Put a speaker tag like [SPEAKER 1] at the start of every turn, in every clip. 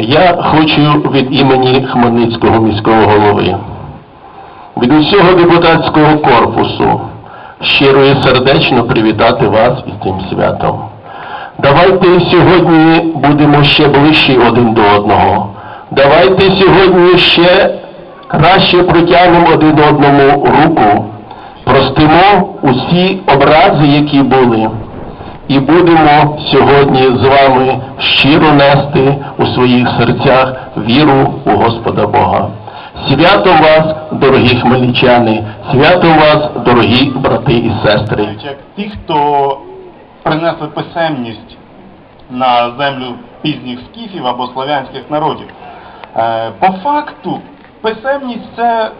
[SPEAKER 1] Я хочу від імені Хмельницького міського голови, від усього депутатського корпусу щиро і сердечно привітати вас із цим святом. Давайте сьогодні будемо ще ближчі один до одного. Давайте сьогодні ще краще протягнемо один одному руку, простимо усі образи, які були, і будемо сьогодні з вами щиро нести у своїх серцях віру у Господа Бога. Святом вас, дорогі хмельничани, святом вас, дорогі брати і сестри.
[SPEAKER 2] як ті, хто принесли писемність на землю пізніх скіфів або славянських народів. Е, По факту, писемність це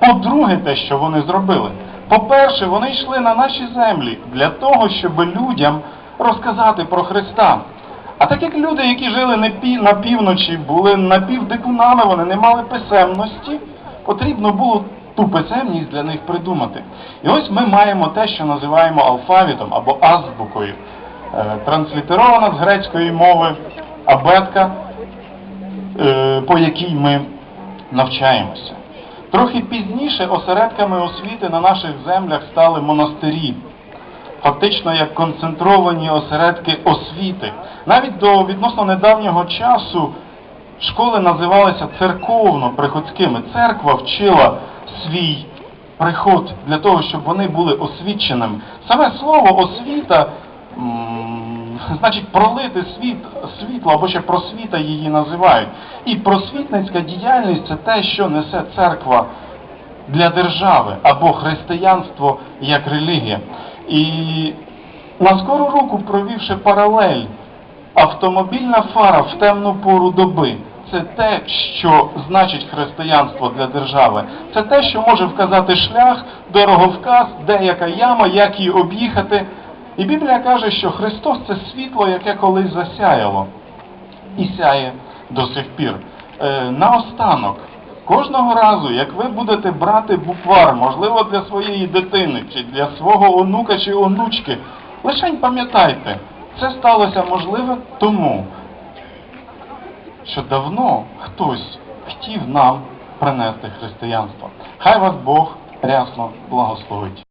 [SPEAKER 2] по-друге те, що вони зробили. По-перше, вони йшли на наші землі для того, щоб людям розказати про Христа. А так як люди, які жили на півночі, були напівдикунами, вони не мали писемності, потрібно було ту писемність для них придумати. І ось ми маємо те, що називаємо алфавітом або азбукою, Е, транслітерована з грецької мови абетка, е, по якій ми навчаємося. Трохи пізніше осередками освіти на наших землях стали монастирі, фактично як концентровані осередки освіти. Навіть до відносно недавнього часу школи називалися церковно-приходськими. Церква вчила свій приход для того, щоб вони були освіченими. Саме слово освіта значить пролити світ, світло або ще просвіта її називають. І просвітницька діяльність це те, що несе церква для держави або християнство як релігія. І на скору руку провівши паралель, автомобільна фара в темну пору доби. Це те, що значить християнство для держави. Це те, що може вказати шлях, дороговказ, де яка яма, як її об'їхати. І Біблія каже, що Христос це світло, яке колись засяяло і сяє до сих пір. Е, наостанок, кожного разу, як ви будете брати буквар, можливо, для своєї дитини, чи для свого онука чи онучки, лишень пам'ятайте, це сталося можливо тому, що давно хтось хотів нам принести християнство. Хай вас Бог рясно благословить.